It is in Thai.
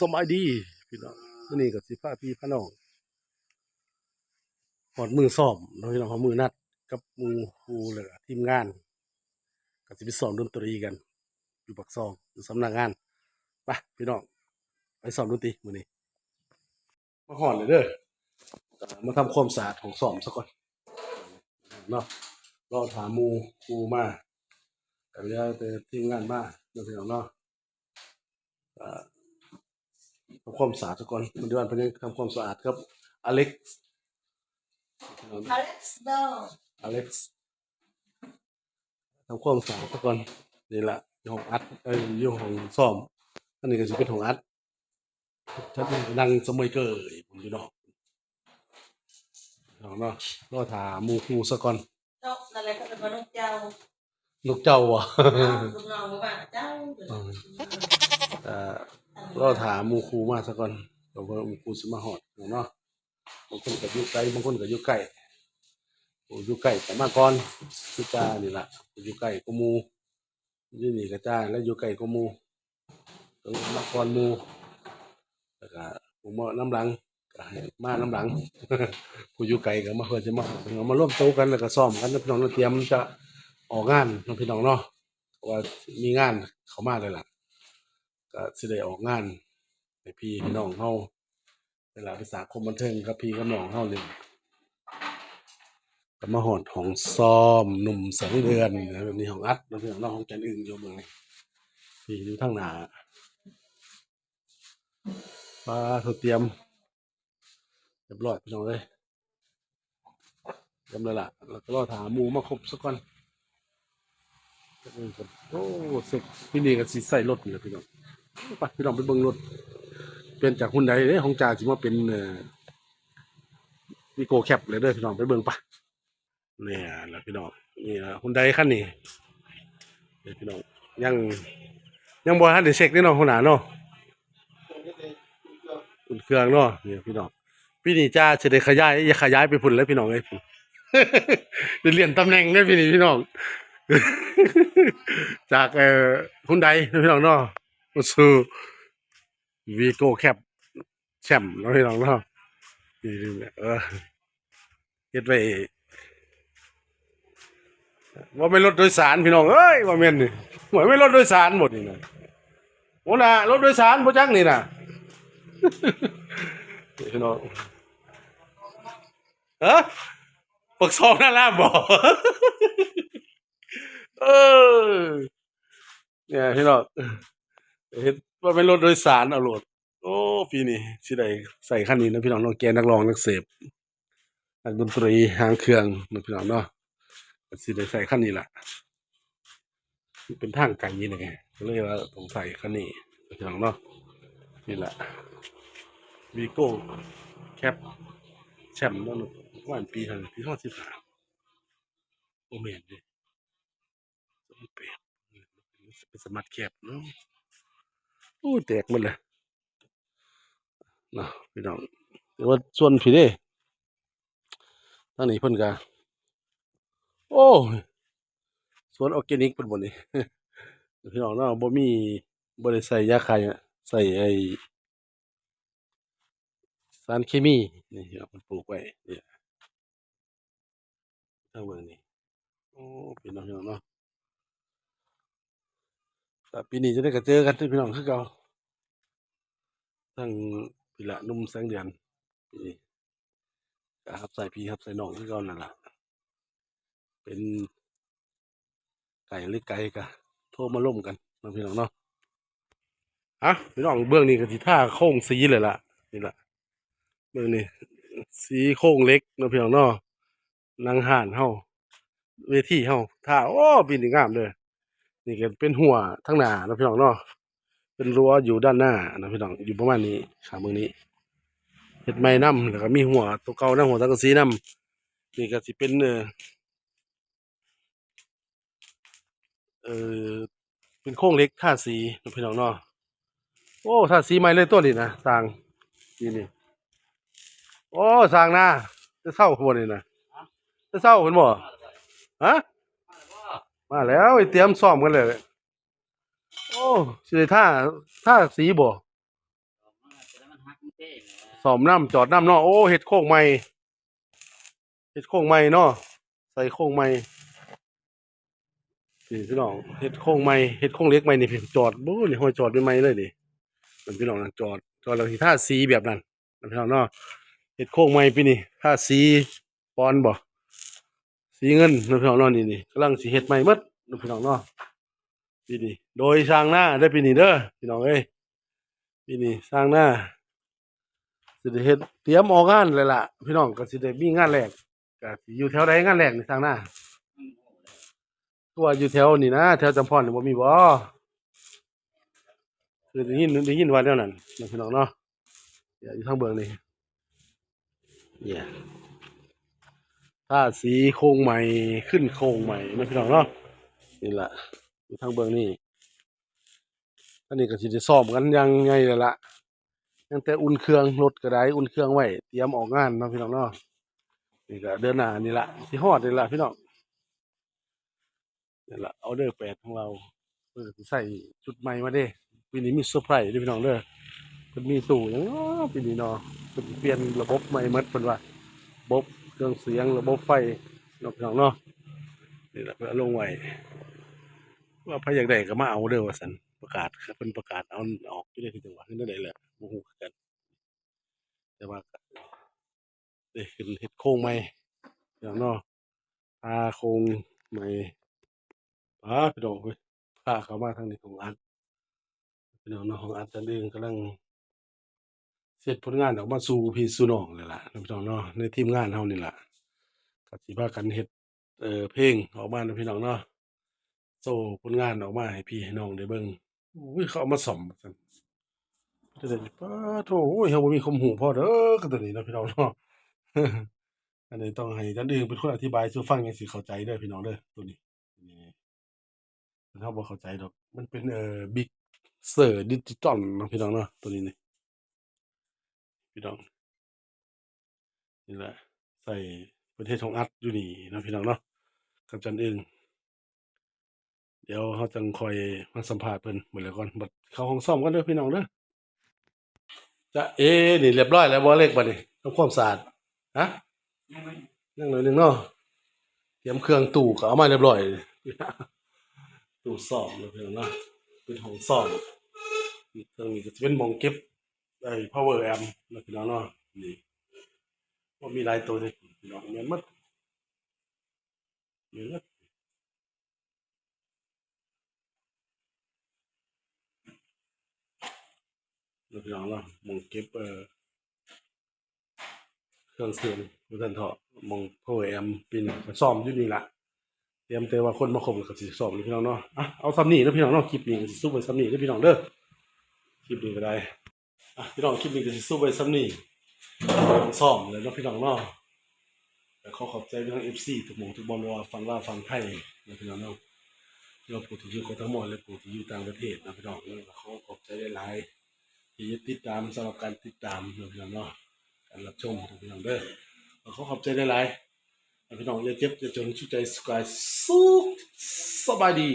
สมัยดีพี่น้องมื้อนี้ก็สิพาพี่พาน้องหอดมือซ้อมเนาะพี่น้องหอดมือนัด กับมู่ครูแล้วก็ทีมงานก็สิไปซ้อมดนตรีกัน อยู่ปักซองอยู่สำนักงานไปพี่น้องไปซ้อมดนตรีมือนี้มาหอดเลยเด้อมาทำความสะอาดของซ้อมซะก่อนเนาะรอถามหมู่ครูมาแต่เดี๋ยวแต่ทีมงานมาเนาะพี่น้องเนาะอ่า ทำความสะอาดทุกคนมันด้วยเป็นทำความสะอาดครับอเล็กซ์ Alex daw. อเล็กซ์ทำความสะอาดทุกคนนี่แหละอยู่ของอัดเอ้ยอยู่ของซ่อมอันนี้ก็จะเป็นของอัดฉันนั่งสมัยเกยผมอยู่นอกเอาเนาะรอถาหมูครูซะก่อน Chok, nalagay ka ba ng tiyaw? ลูกเจ้าวะ Lugaw mo ba? Tiyaw. เอ่ อรอถาหมูครูมาซะก่อนเดี๋ยวหมูครูสมาหอดเนาะบางคนก็อยู่ไกลบางคนก็อยู่ใกล้โอ้อยู่ใกล้แต่มาก่อนคือจ้านี่แหละยู่ใกล้ก็มูยู่นี่ก็จ้าแล้วยูไกลก็มูต้องมาก่อนมูแล้วก็ผมมาน้ำหลังมาน้ำหลังผู้อยู่ไกลก็มาเพื่อจะมาเอามาร่วมโต๊ะกันแล้วก็ซ้อมกันพี่น้องเราเตรียมจะออกงานพี่น้องเนาะว่ามีงานเข้ามาเลยล่ะ ก็สิได้ออกงานให้พี่ให้น้องเฮาเวลาไปสาคมบันเทิงกับพี่กับน้องเฮาเลยก็มาหอดของซ้อมหนุ่มแสงเดือนนะแบบนี้ของอัดแล้วพี่น้องน้องของแกนอื่นอยู่เมืองนี้พี่อยู่ทางหนาปลาถูเตรียมเรียบร้อยพี่น้องเลยเตรียมเลยล่ะแล้วก็รอถามหมูมาครบสักก่อนโอ้เสร็จพี่นี่ก็สิใส่รถนี่และพี่น้อง ไปพี่น้องไปเบิ่งรถเปลี่ยนจากหุ่นใดเด้ของจ่าสิมาเป็นเอ่อวีโกแคปเลยเด้อพี่น้องไปเบิ่งปะเนี่ยแหละพี่น้องนี่ละหุ่นใดคันนี้เดี๋ยวพี่น้องยังยังบ่ทันได้เช็คเด้เนาะหัวหน้าเนาะอุ่นเครื่องเนาะเนี่พี่น้องปีนี้จ้าสิได้ขยายอย่าขยายไปพุ่นแล้วพี่น้องเอ้ยได้เรียนตำแหน่งเด้อพี่นี่พี่น้อง จากเอ่อหุ่นใดพี่น้องเนาะ สู่วีโก้แคปแชมป์เนาะพี่น้องเนาะนี่นี่เออเฮ็ดไว้ว่าไม่รถโดยสารพี่น้องเอ้ยว่าแม่นนี่หวยไม่รถโดยสารหมดนี่นะโอ้น่ะรถโดยสารบ่จักนี่น่ะพี่น้องเออปักซองนั่นล่ะบ่เออเนี่ยพี่น้อง เฮ็ดว่าเป็นรถโดยสารเอาโหลด โอ้ปีนี้สิได้ใส่คันนี้นะพี่น้องน้องแกนักร้องนักเสพนักดนตรีหางเครื่องนะพี่น้องเนาะก็สิได้ใส่คันนี้ล่ะเป็นทางไกลนี่ไงก็เลยว่าต้องใส่คันนี้นะพี่น้องเนาะนี่แหละวีโก้แคปแชมป์เนาะวันปีท่าไหร่ปีห้าสิบห้าโอเมนดิสมัครแคปเนาะ อ้แตกหมดเลยนะพี่น้องแต่ว่าส่วนพี่เด้ทางนี้เพิ่นก็โอ้สวนออร์แกนิกเพิ่นบ่นี่พี่น้องเนาะบ่มีบ่ได้ใส่ยาฆ่าอะใส่ไอ้สารเคมีนี่ครับเพิ่นปลูกไว้เนี่ยทางเบิ่งนี่โอ้พี่น้องพี่น้องเนาะ แต่ปีนี้จะได้ก็เจอกันเด้อพี่น้องคือเก่าทั้งพี่ละนุ่มแสงเดือนปีนี้ครับใส่พี่ครับใส่น้องที่ก่อนนั่นแหละเป็นไก่หรือไก่กะโทรมาล่มกันเนาะพี่น้องเนาะอะพี่น้องเบื้องนี้ก็สิท่าโค้งสีเลยล่ะนี่ล่ะเบื้องนี้สีโค้งเล็กเนาะพี่น้องเนาะนางห่านเฮาเวทีเฮาท่าโอ้ปีนี้งามเลย นี่ก็เป็นหัวทั้งหน้านะพี่น้องเนาะเป็นรั้วอยู่ด้านหน้านะพี่น้องอยู่ประมาณนี้ขาเมืองนี้เห็ดไม้น้ำแล้วก็มีหัวตัวเก่าน้ำหัวตังกสีน้ำนี่ก็สิเป็นเออเป็นโค้งเล็กท่าสีนะพี่น้องเนาะโอ้ท่าสีใหม่เลยตัวนี้นะสร้างนี่นี่โอ้สร้างหน้าจะเศร้าคนนี่นะจะเศร้าคนบ่ฮะ มาแล้วไอ้เตรียมซ้อมกันเลย โอ้สิได้ท่าท่าสีบ่เท่นะสอมน้ำจอดน้ำเนาะโอ้เฮ็ดโค้งใหม่เฮ็ดโค้งใหม่เนาะใส่โค้งใหม่นี่พี่น้องเฮ็ดโค้งใหม่เฮ็ดโค้งเล็กใหม่นี่พี่จอดบู้นี่ห้อยจอดใหม่เลยดิมันพี่น้องนั่นจอดจอดแล้วที่ท่าสีแบบนั้นพี่น้องเนาะเฮ็ดโค้งใหม่ปีนี่ท่าสีปอนบ่ สีเงินนั่นพี่น้องเนาะนี่นี่กำลังสิเฮ็ดใหม่มดนั่นพี่น้องเนาะปีนี้โดยสร้างหน้าได้ปีนี้เด้อพี่น้องเอ้ยปีนี้สร้างหน้าสิได้เฮ็ดเตรียมออกงานเลยล่ะพี่น้องก็สิได้มีงานแรกก็สิอยู่แถวใดงานแรกนี่ทางหน้าตัวอยู่แถวนี่นะแถวจำพรนี่บ่มีบ่คือได้ยินได้ยินว่าแนวนั้นนะพี่น้องเนาะเดี๋ยวอยู่ทางเบิ่งนี่เนี่ย ถ้าสีโครงใหม่ขึ้นโครงใหม่นะพี่น้องเนาะนี่แหละทางเบิ่งนี่อันนี้ก็สิได้ซ้อมกันยังไงเลยละตั้งแต่อุ่นเครื่องรถก็ได้อุ่นเครื่องไว้เตรียมออกงานนะพี่น้องเนาะนี่ก็เดินหน้านี่ละสิฮอดนี่ละพี่น้องนี่ละเอาเดอร์แปดของเราเพื่อสิใส่ชุดใหม่มาเด้ปีนี้มีเซอร์ไพรส์ด้อพี่น้องเด้อเพิ่นมีตู้ยังปีนี้เนาะเพิ่นเปลี่ยนระบบใหม่หมดเพิ่นว่าระบบ เครื่องเสียงระบบไฟนาะพี่น้องเนาะนี่ละเพิ่อลงไว้ว่าใครอยากได้ก็มาเอาเด้อว่าซั่นประกาศเพิ่นประกาศเอาออกอยู่ในที่จังหวัดนั้นได้แหละบ่ฮู้คือกัน แต่ว่าได้ขึ้นเฮ็ดโค้งใหม่อย่างเนาะพาโค้งใหม่พาพี่น้องเว้ยพาเขามาทางนี้ของอันพี่น้องเนาะของอันจันเองกำลัง เสร็จผลงานออกมาสู่พี่สู่น้องเลยล่ะพี่น้องเนาะในทีมงานเฮานี่ล่ะก็สิพากันเฮ็ดเอ่อเพลงออกมาเนาะพี่น้องเนาะโซ่ผลงานออกมาให้พี่ให้น้องได้เบิ่งอุ้ยเขาเอามาซ่อมซั่นจะได้ป้าโถโอ้ยเฮาบ่มีความรู้พอเด้อก็ตัวนี้เนาะพี่น้องเนาะอันนี้ต้องให้ท่านอื่นเป็นคนอธิบายสู่ฟังจังสิเข้าใจเด้อพี่น้องเด้อตัวนี้นี่เฮาบ่เข้าใจดอกมันเป็นเอ่อ Big Sur Digital เนาะพี่น้องเนาะตัวนี้นี่ พี่น้องนี่แหละ ใส่ประเทศของอัดอยู่นี่นะพี่น้องเนาะกับจันเองเดี๋ยวเฮาจังคอยมาสัมภาษณ์เพิ่นหมดแล้วก่อนบัดเข้าห้องซ่อมกันเด้อพี่น้องเด้อจะเอ๊ะนี่เรียบร้อยแล้วบ่เล็กบ่นี่ทำความสะอาดฮะยังหน่อยนึงเนาะเตรียมเครื่องตู้ก็เอามาเรียบร้อยตู้ซ่อมแล้วเพิ่นเนาะเป็นห้องซ่อมนี่เครื่องนี้ก็จะเป็นมองเก็บ ไอ้ power amp แล้วพี่น้องเนาะนี่บ่มีหลายตัวเด้พี่น้องแม่นหมดแม่นหมดแล้วพี่น้องเนาะมองเก็บเอ่อเครื่องเสียงบ่ทันเถาะมอง power amp ปีนซ่อมอยู่นี่ละเตรียมแต่ว่าคนมาครบแล้วก็สิซ่อมนี่พี่น้องเนาะอะเอาซ้ำนี้เด้อพี่น้องเนาะคลิปนี้สิสู้ไปซ้ำนี้เด้อพี่น้องเด้อคลิปนี้ก็ได้ อะพี่น้องคลิปนี้ก็สิสู้ไปซ้ำนี้ซ่อมเลยเนาะพี่น้องเนาะแต่ขอขอบใจพี่น้อง FC ทุกหมู่ทุกบอลว่าฟังลาฟังไทยนะพี่น้องเนาะที่ว่าผู้ที่อยู่กทมและผู้ที่อยู่ต่างประเทศนะพี่น้องเนาะขอขอบใจหลายๆที่ติดตามสำหรับการติดตามนะพี่น้องเนาะการรับชมของพี่น้องเด้อขอขอบใจหลายๆพี่น้องอย่าเจ็บอย่าจนชุดใจสกายสุขสบายดี